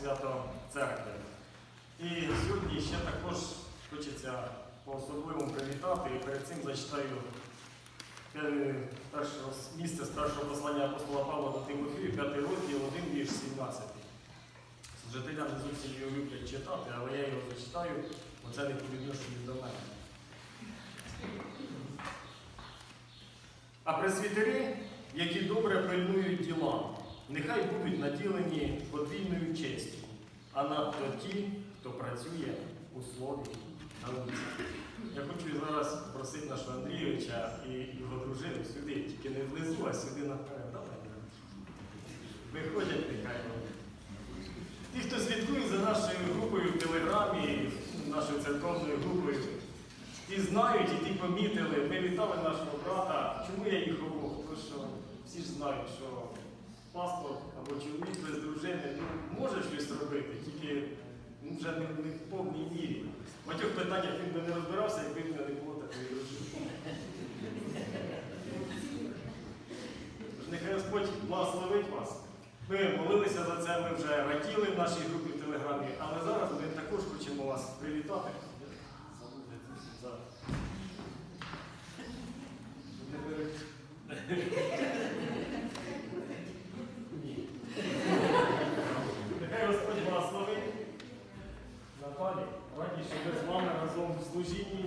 свято церкви. І сьогодні ще також хочеться по-особливому привітати і перед цим зачитаю місце з першого послання апостола Павла до Тимофію, 5 розділ, 1 вірш 17. Жителя не зовсім його люблять читати, але я його зачитаю, бо це не по відношенню до мене. А пресвітери, які добре пильнують діла, нехай будуть наділені подвійною честю, а надто ті, хто працює у слові науці. Я хочу зараз попросити нашого Андрійовича і його дружину сюди, тільки не внизу, а сюди наперед. Давай. Виходять нехай. вони. Ті, хто слідкує за нашою групою в Телеграмі, нашою церковною групою, ті знають і ті помітили. Ми вітали нашого брата. Чому я їх обох? Тому що всі ж знають, що паспорт або чоловік без дружини ну, може щось робити, тільки ну, вже не, не в повній мірі. В багатьох питаннях він би не розбирався, якби в нього не було такої дружини. Нехай Господь благословить вас. Ми молилися за це, ми вже раділи в нашій групі в Телеграмі, але зараз ми також хочемо вас привітати. За- Не бери. Ні. Нехай Господь благословить. Наталі, раді, що ви з вами разом в служінні,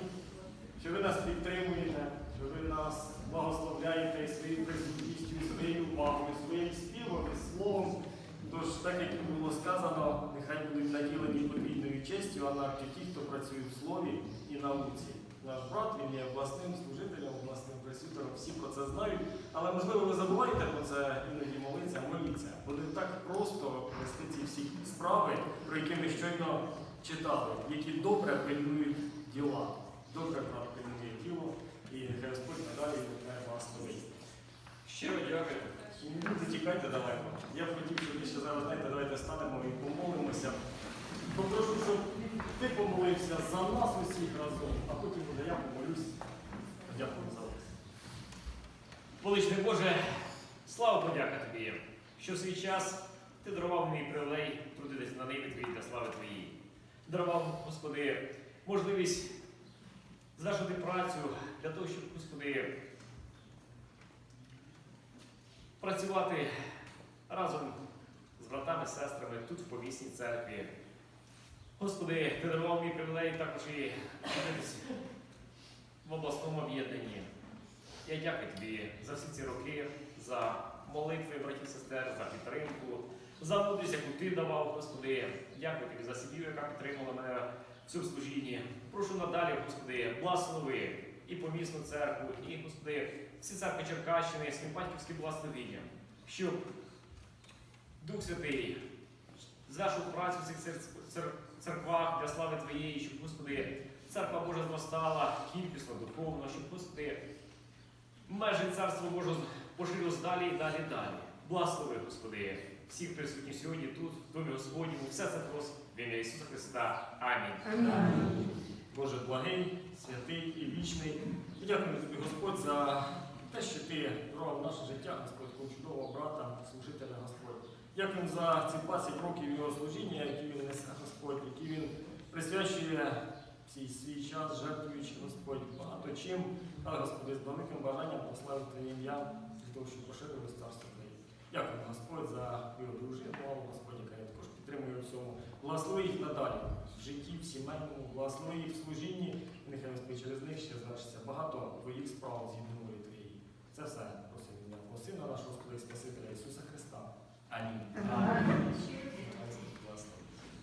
що ви нас підтримуєте, що ви нас благословляєте і своєю присутністю, і своєю увагою, своїм співом і словом. Тож, так як і було сказано, нехай будуть наділені подвійною честю, а навіть ті, хто працює в слові і науці. Наш брат, він є власним служителем, власним пресвітером, всі про це знають. Але можливо ви забуваєте про це, іноді молиться, моліться. Бо не так просто вести ці всі справи, про які ми щойно читали, які добре пильнують діла. Добре брат пильнує діло, і нехай Господь надалі нехай вас новить. Щиро дякую. Не будете тікайте далеко. Я б хотів, щоб ви ще зараз, знаєте, давайте станемо і помолимося. Попрошу, щоб ти помолився за нас усіх разом, а потім буде я помолюсь. Дякую за вас. Величний Боже, слава подяка тобі, що в свій час ти дарував мені привілей трудитися на ниві твоїй для слави твоїй. Дарував, Господи, можливість звершити працю для того, щоб, Господи, працювати разом з братами, сестрами тут в помісній церкві. Господи, ти дарував мені привілей також і в обласному об'єднанні. Я дякую тобі за всі ці роки, за молитви братів сестер, за підтримку, за мудрість, яку ти давав, Господи. Дякую тобі за сім'ю, яка підтримала мене цьому служінні. Прошу надалі, Господи, благослови і помісну церкву, і, Господи, всі церкви Черкащини, своїм батьківським благословенням, щоб Дух Святий звершив працю в цих цер- цер- церквах для слави Твоєї, щоб, Господи, церква Божа зростала кількісно, духовно, щоб, Господи, межі царства Божого поширилось далі і далі далі. Благослови, Господи, всіх присутніх сьогодні тут, в домі Господньому, все це просимо в ім'я Ісуса Христа. Амінь. Боже благий, святий і вічний. Дякую тобі, Господь, за те, що ти дарував наше життя, Господь, такого чудового брата, служителя Господь. Дякую за ці 20 років його служіння, які він несе, Господь, які він присвячує цей свій час, жертвуючи Господь багато чим, але Господи, з великим бажанням прославити ім'я, для того, щоб поширилось царство Дякую Господь, за мою дружину, Господь, яка я також підтримує в цьому. Благослови їх надалі в житті, в сімейному, благослови їх в служінні, і нехай Господь через них ще залишиться багато твоїх справ згідно волі твоїй. Це все просимо ім'я Сина, нашого Господа і Спасителя Ісуса Христа. Амінь.